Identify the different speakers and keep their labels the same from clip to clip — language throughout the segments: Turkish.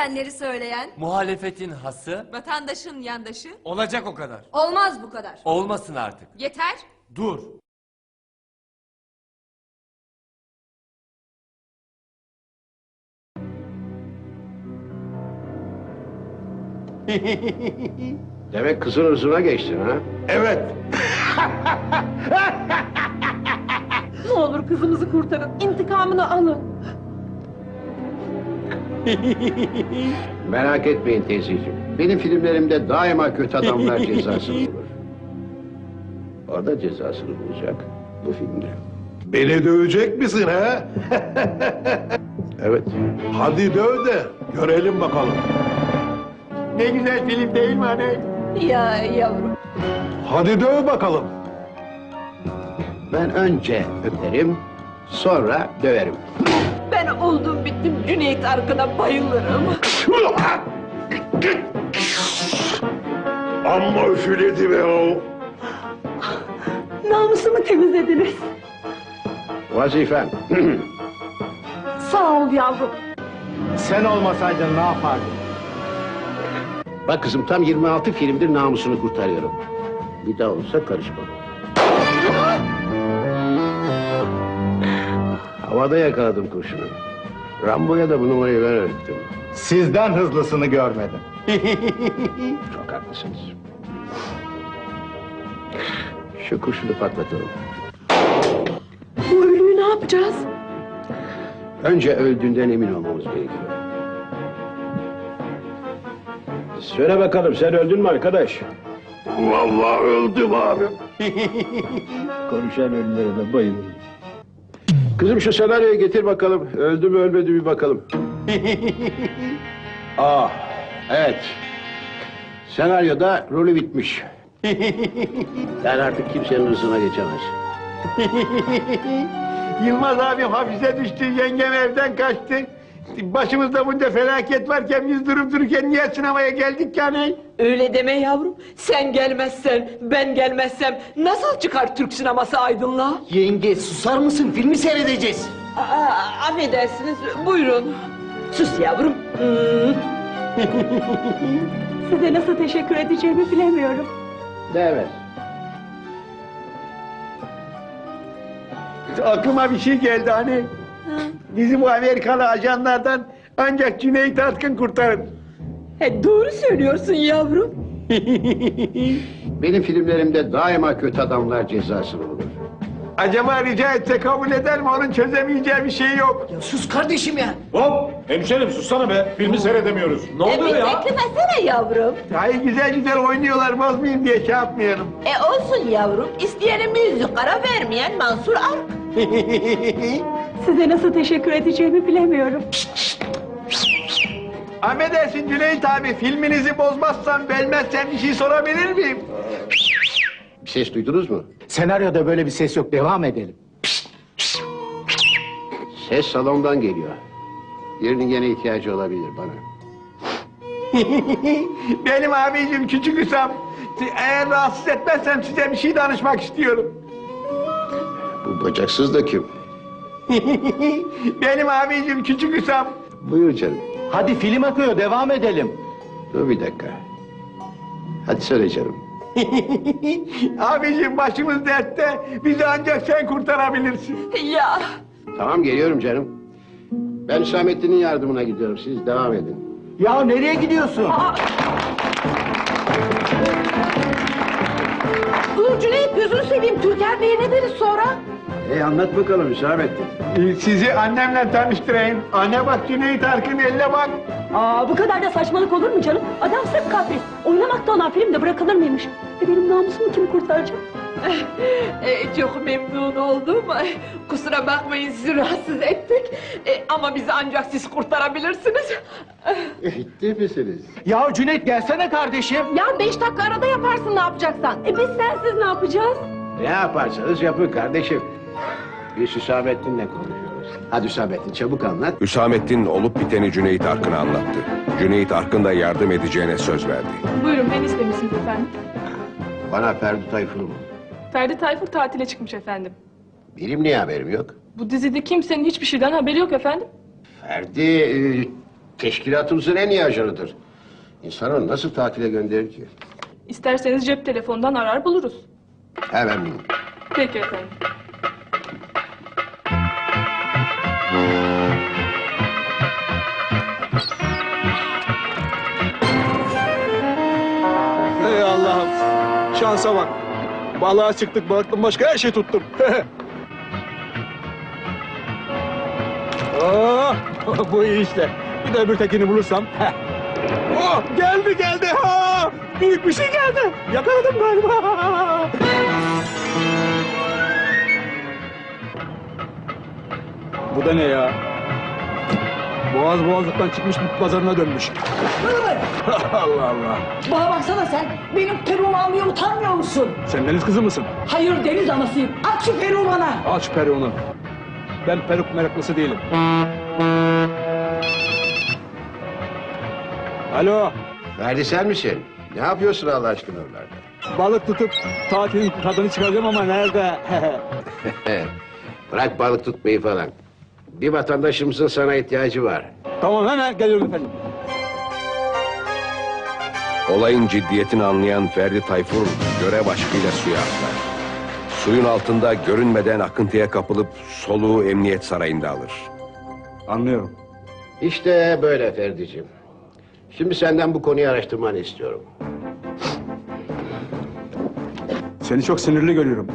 Speaker 1: Söylenemeyenleri söyleyen.
Speaker 2: Muhalefetin hası
Speaker 3: Vatandaşın yandaşı.
Speaker 2: olacak o kadar.
Speaker 1: Olmaz bu kadar.
Speaker 2: Olmasın artık.
Speaker 3: Yeter.
Speaker 2: Dur.
Speaker 4: Demek kızın hırzına geçtin ha?
Speaker 5: Evet.
Speaker 6: Ne olur kızımızı kurtarın. İntikamını alın.
Speaker 4: Merak etmeyin teyzeciğim. Benim filmlerimde daima kötü adamlar cezasını bulur. Orada cezasını bulacak. Bu filmde.
Speaker 5: Beni dövecek misin ha?
Speaker 4: Evet.
Speaker 5: Hadi döv de görelim bakalım.
Speaker 7: Ne güzel film değil mi anne?
Speaker 6: Ya yavrum.
Speaker 5: Hadi döv bakalım.
Speaker 4: Ben önce öperim, sonra döverim.
Speaker 6: Ben oldum bittim Cüneyt Arkın'a bayılırım.
Speaker 5: Amma üfüledi be o.
Speaker 6: Namusumu temizlediniz.
Speaker 4: Vazifem.
Speaker 6: Sağ ol yavrum.
Speaker 7: Sen olmasaydın ne yapardın?
Speaker 4: Bak kızım tam 26 filmdir namusunu kurtarıyorum. Bir daha olsa karışmam. Havada yakaladım kurşunu. Rambo'ya da bu numarayı ben öğrettim.
Speaker 7: Sizden hızlısını görmedim.
Speaker 4: Çok haklısınız. Şu kurşunu patlatalım.
Speaker 6: Bu ölüyü ne yapacağız?
Speaker 4: Önce öldüğünden emin olmamız gerekiyor. Söyle bakalım sen öldün mü arkadaş?
Speaker 5: Vallahi öldüm abi.
Speaker 4: Konuşan ölülere de bayılırım. Kızım şu senaryoyu getir bakalım. Öldü mü ölmedi mi bakalım. ah, evet. Senaryoda rolü bitmiş. Yani artık kimsenin hırsına geçemez.
Speaker 7: Yılmaz abim hapise düştü, yengem evden kaçtı. Başımızda bunca felaket varken biz durup dururken niye sinemaya geldik ki anne?
Speaker 6: Öyle deme yavrum. Sen gelmezsen, ben gelmezsem nasıl çıkar Türk sineması aydınlığa?
Speaker 7: Yenge susar mısın? Filmi seyredeceğiz.
Speaker 6: Aa, affedersiniz, buyurun. Sus yavrum. Hmm. Size nasıl teşekkür edeceğimi bilemiyorum.
Speaker 4: Evet.
Speaker 7: Aklıma bir şey geldi hani. Bizi bu Amerikalı ajanlardan ancak Cüneyt Arkın kurtarır.
Speaker 6: He, doğru söylüyorsun yavrum.
Speaker 4: Benim filmlerimde daima kötü adamlar cezasını bulur.
Speaker 7: Acaba rica etse kabul eder mi? Onun çözemeyeceği bir şey yok.
Speaker 1: Sus kardeşim ya.
Speaker 5: Hop hemşerim sussana be. Filmi seyredemiyoruz.
Speaker 2: Ne oluyor ya?
Speaker 6: beklemesene yavrum.
Speaker 7: Hayır güzel güzel oynuyorlar bozmayayım diye şey yapmayalım.
Speaker 6: E olsun yavrum. İsteyene müzik ara vermeyen Mansur Ark. Size nasıl teşekkür edeceğimi bilemiyorum.
Speaker 7: Affedersin Cüneyt abi filminizi bozmazsam belmezsem bir şey sorabilir miyim?
Speaker 4: Bir ses duydunuz mu?
Speaker 7: Senaryoda böyle bir ses yok devam edelim.
Speaker 4: Ses salondan geliyor. Birinin gene ihtiyacı olabilir bana.
Speaker 7: Benim abicim küçük Hüsam. Eğer rahatsız etmezsem size bir şey danışmak istiyorum.
Speaker 4: Bu bacaksız da kim?
Speaker 7: Benim abicim küçük Hüsam.
Speaker 4: Buyur canım.
Speaker 7: Hadi film akıyor devam edelim.
Speaker 4: Dur bir dakika. Hadi söyle canım.
Speaker 7: abicim başımız dertte. Bizi ancak sen kurtarabilirsin.
Speaker 6: Ya
Speaker 4: Tamam geliyorum canım. Ben Hüsamettin'in yardımına gidiyorum. Siz devam edin.
Speaker 7: Ya nereye gidiyorsun?
Speaker 6: dur Cüneyt gözünü seveyim. Türker Bey'e ne deriz sonra?
Speaker 4: E anlat bakalım Hüsamettin.
Speaker 7: Ee, Sizi annemle tanıştırayım. Anne bak Cüneyt Arkın elle bak.
Speaker 6: Aa bu kadar da saçmalık olur mu canım? Adam sırf kapris. Oynamakta olan filmde bırakılır mıymış? E benim namusumu kim kurtaracak?
Speaker 3: E, çok memnun oldum. Kusura bakmayın sizi rahatsız ettik. E, ama bizi ancak siz kurtarabilirsiniz.
Speaker 4: Ciddi misiniz?
Speaker 7: Ya Cüneyt gelsene kardeşim.
Speaker 6: Ya beş dakika arada yaparsın ne yapacaksan. E biz sensiz ne yapacağız?
Speaker 4: Ne yaparsanız yapın kardeşim. Biz Hüsamettin'le konuşuyoruz. Hadi Hüsamettin çabuk anlat.
Speaker 8: Hüsamettin olup biteni Cüneyt Arkın'a anlattı. Cüneyt Arkın da yardım edeceğine söz verdi.
Speaker 9: Buyurun ben istemişsiniz efendim.
Speaker 4: Bana Ferdi Tayfur mu?
Speaker 9: Ferdi Tayfur tatile çıkmış efendim.
Speaker 4: Benim niye haberim yok?
Speaker 9: Bu dizide kimsenin hiçbir şeyden haberi yok efendim.
Speaker 4: Ferdi e, Teşkilatımızın en iyi ajanıdır. İnsan onu nasıl tatile gönderir ki?
Speaker 9: İsterseniz cep telefonundan arar buluruz.
Speaker 4: Hemen bilin.
Speaker 9: Peki efendim.
Speaker 5: Şansa bak. Balığa çıktık balıktan başka her şey tuttum. oh, bu iyi işte. Bir de öbür tekini bulursam. Oh, geldi geldi. Ha, büyük bir şey geldi. Yakaladım galiba. Bu da ne ya? Boğaz boğazlıktan çıkmış bir pazarına dönmüş. Allah Allah.
Speaker 6: Bana baksana sen. Benim peruğumu almaya utanmıyor musun?
Speaker 5: Sen deniz kızı mısın?
Speaker 6: Hayır deniz anasıyım. Aç şu peruğu bana.
Speaker 5: Aç peruğunu. Ben peruk meraklısı değilim. Alo,
Speaker 4: Ferdi sen misin? Ne yapıyorsun Allah aşkına oralarda?
Speaker 5: balık tutup tatilin tadını çıkaracağım ama nerede?
Speaker 4: Bırak balık tutmayı falan. Bir vatandaşımızın sana ihtiyacı var.
Speaker 5: tamam hemen geliyorum efendim.
Speaker 8: Olayın ciddiyetini anlayan Ferdi Tayfur görev aşkıyla suya atlar. Suyun altında görünmeden akıntıya kapılıp soluğu emniyet sarayında alır.
Speaker 5: Anlıyorum.
Speaker 4: İşte böyle Ferdi'ciğim. Şimdi senden bu konuyu araştırmanı istiyorum.
Speaker 5: Seni çok sinirli görüyorum.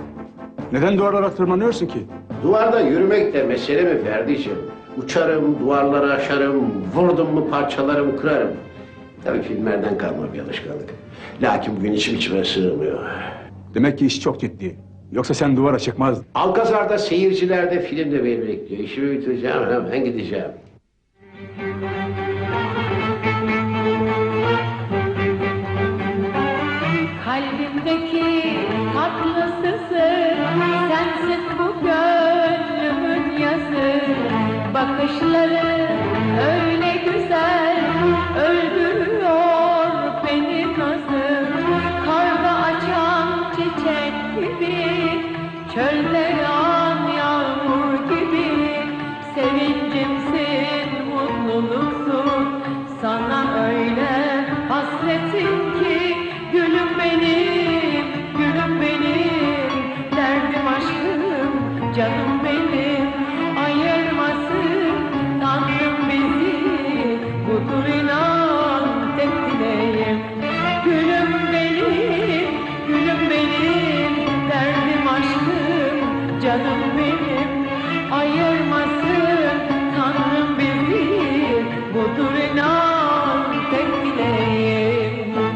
Speaker 5: Neden duvarlara tırmanıyorsun ki?
Speaker 4: Duvarda yürümek de mesele mi Ferdi'ciğim? Uçarım, duvarları aşarım, vurdum mu parçalarım, kırarım. Tabii filmlerden kalma bir alışkanlık. Lakin bugün içim içime sığmıyor.
Speaker 5: Demek ki iş çok ciddi. Yoksa sen duvara çıkmazdın.
Speaker 4: Alkazar'da seyirciler de film de beni bekliyor. İşimi bitireceğim hemen gideceğim.
Speaker 10: Kalbimdeki Bakışları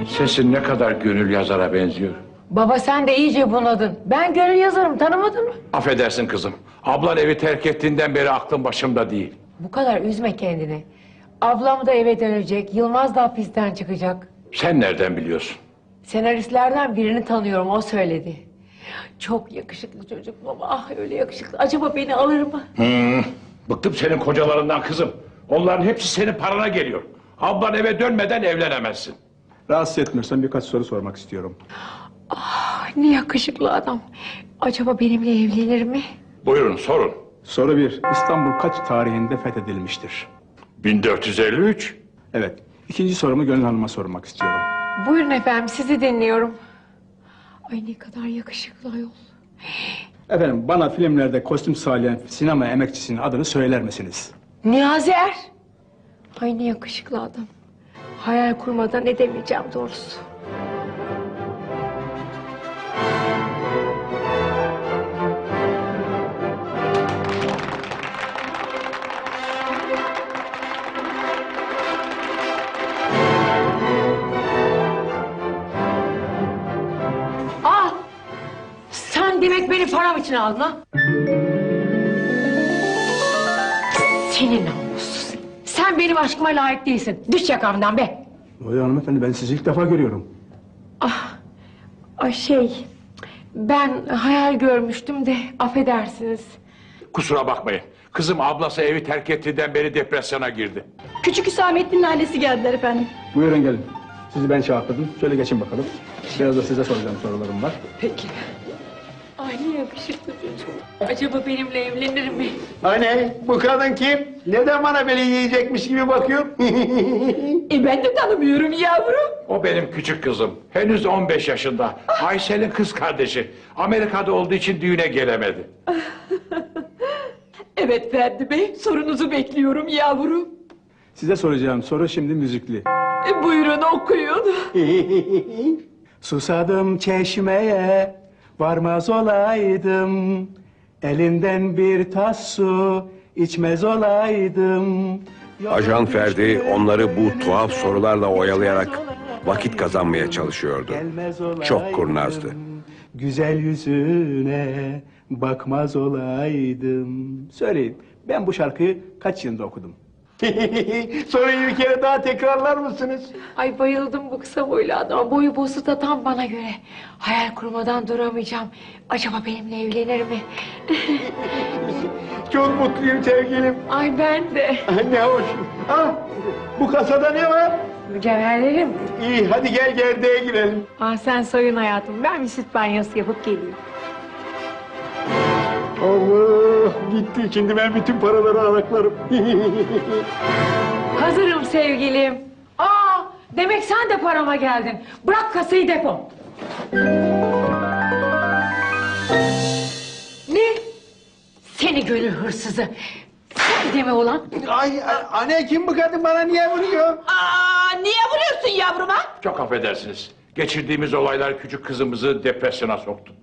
Speaker 5: Sesin ne kadar gönül yazara benziyor.
Speaker 3: Baba sen de iyice bunadın. Ben gönül yazarım tanımadın mı?
Speaker 5: Affedersin kızım. Ablan evi terk ettiğinden beri aklım başımda değil.
Speaker 3: Bu kadar üzme kendini. Ablam da eve dönecek. Yılmaz da hapisten çıkacak.
Speaker 5: Sen nereden biliyorsun?
Speaker 3: Senaristlerden birini tanıyorum o söyledi. Çok yakışıklı çocuk baba. Ah öyle yakışıklı. Acaba beni alır mı?
Speaker 5: Bıktım senin kocalarından kızım. Onların hepsi senin parana geliyor. Ablan eve dönmeden evlenemezsin.
Speaker 11: Rahatsız etmiyorsan birkaç soru sormak istiyorum.
Speaker 3: Ah, ne yakışıklı adam. Acaba benimle evlenir mi?
Speaker 5: Buyurun sorun.
Speaker 11: Soru bir, İstanbul kaç tarihinde fethedilmiştir?
Speaker 5: 1453.
Speaker 11: Evet. İkinci sorumu Gönül Hanım'a sormak istiyorum.
Speaker 3: Buyurun efendim sizi dinliyorum. Ay ne kadar yakışıklı ayol.
Speaker 11: Efendim bana filmlerde kostüm sağlayan sinema emekçisinin adını söyler misiniz?
Speaker 3: Niyazi Er. Ay ne yakışıklı adam. Hayal kurmadan edemeyeceğim doğrusu. Ah! Sen demek beni param için aldın ha? Senin namussuz. Sen benim aşkıma layık değilsin. Düş yakamdan be.
Speaker 11: Oya hanımefendi ben sizi ilk defa görüyorum.
Speaker 3: Ah, ay şey, ben hayal görmüştüm de affedersiniz.
Speaker 5: Kusura bakmayın. Kızım ablası evi terk ettiğinden beri depresyona girdi.
Speaker 6: Küçük Hüsamettin'in ailesi geldiler efendim.
Speaker 11: Buyurun gelin. Sizi ben çağırdım. Şöyle geçin bakalım. Biraz da size soracağım sorularım var.
Speaker 3: Peki.
Speaker 10: Ne yakışıklı çocuğum. Acaba benimle evlenir mi?
Speaker 7: Anne bu kadın kim? Neden bana beni yiyecekmiş gibi bakıyor?
Speaker 10: E ben de tanımıyorum yavrum.
Speaker 5: O benim küçük kızım. Henüz 15 yaşında. Aysel'in kız kardeşi. Amerika'da olduğu için düğüne gelemedi.
Speaker 10: Evet Ferdi Bey sorunuzu bekliyorum yavrum.
Speaker 11: Size soracağım soru şimdi müzikli.
Speaker 10: E, buyurun okuyun.
Speaker 11: Susadım çeşmeye, varmaz olaydım. Elinden bir tas su, içmez olaydım.
Speaker 8: Ajan Ferdi onları bu tuhaf sorularla oyalayarak vakit kazanmaya çalışıyordu. Çok kurnazdı.
Speaker 11: Güzel yüzüne bakmaz olaydım. Söyleyin, ben bu şarkıyı kaç yılında okudum?
Speaker 7: Soruyu bir kere daha tekrarlar mısınız?
Speaker 10: Ay bayıldım bu kısa boylu adama. Boyu bosu da tam bana göre. Hayal kurmadan duramayacağım. Acaba benimle evlenir mi?
Speaker 7: Çok mutluyum sevgilim.
Speaker 10: Ay ben de.
Speaker 7: ne hoş. Ah, bu kasada ne var?
Speaker 10: Mücevherlerim.
Speaker 7: İyi hadi gel gerdeğe girelim.
Speaker 10: Aa, sen soyun hayatım. Ben bir süt banyosu yapıp geleyim.
Speaker 7: Allah gitti şimdi ben bütün paraları araklarım.
Speaker 10: Hazırım sevgilim. Aa, demek sen de parama geldin. Bırak kasayı depo. Ne? Seni gönül hırsızı. Sen de mi ulan?
Speaker 7: Ay, ay, anne kim bu kadın bana niye vuruyor?
Speaker 10: Aa, niye vuruyorsun yavruma?
Speaker 5: Çok affedersiniz. Geçirdiğimiz olaylar küçük kızımızı depresyona soktu.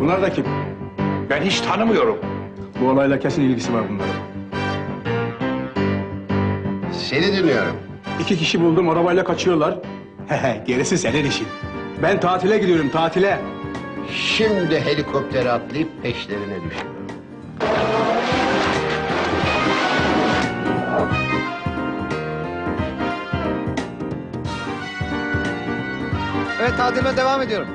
Speaker 11: Bunlar da kim?
Speaker 5: Ben hiç tanımıyorum.
Speaker 11: Bu olayla kesin ilgisi var bunların.
Speaker 4: Seni dinliyorum.
Speaker 11: İki kişi buldum arabayla kaçıyorlar. Hehe gerisi senin işin. Ben tatile gidiyorum tatile.
Speaker 4: Şimdi helikoptere atlayıp peşlerine düşüyorum.
Speaker 12: Evet tatilime devam ediyorum.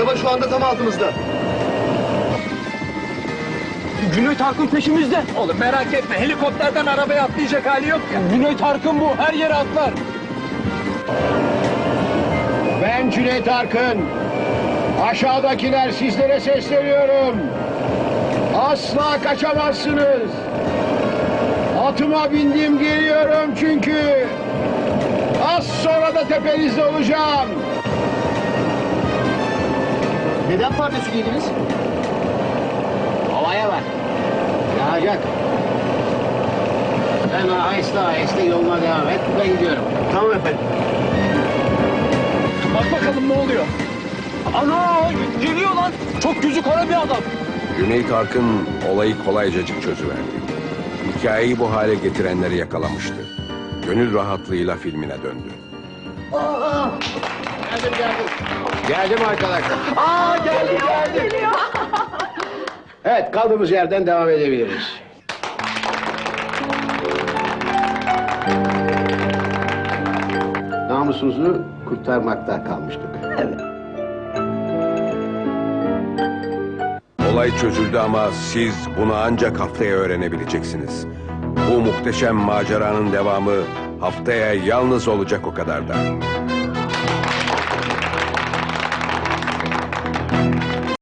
Speaker 12: Araba şu anda tam altımızda. Cüneyt Arkın peşimizde. Oğlum merak etme helikopterden arabaya atlayacak hali yok ya. Cüneyt Arkın bu her yere atlar.
Speaker 7: Ben Cüneyt Arkın. Aşağıdakiler sizlere sesleniyorum. Asla kaçamazsınız. Atıma bindim geliyorum çünkü. Az sonra da tepenizde olacağım. Neden pardesü giydiniz? Havaya bak. Yağacak. Sen aheste aheste yoluna devam et. Ben gidiyorum. Tamam efendim.
Speaker 12: Bak bakalım ne oluyor. Ana geliyor lan. Çok yüzü kara bir adam.
Speaker 8: Cüneyt Arkın olayı kolaycacık çözüverdi. Hikayeyi bu hale getirenleri yakalamıştı. Gönül rahatlığıyla filmine döndü.
Speaker 4: Geldim geldim. Geldim arkadaşlar.
Speaker 7: Aa geldi geldi.
Speaker 4: Evet kaldığımız yerden devam edebiliriz. Namusumuzu kurtarmakta kalmıştık.
Speaker 8: Olay çözüldü ama siz bunu ancak haftaya öğrenebileceksiniz. Bu muhteşem maceranın devamı haftaya yalnız olacak o kadar da.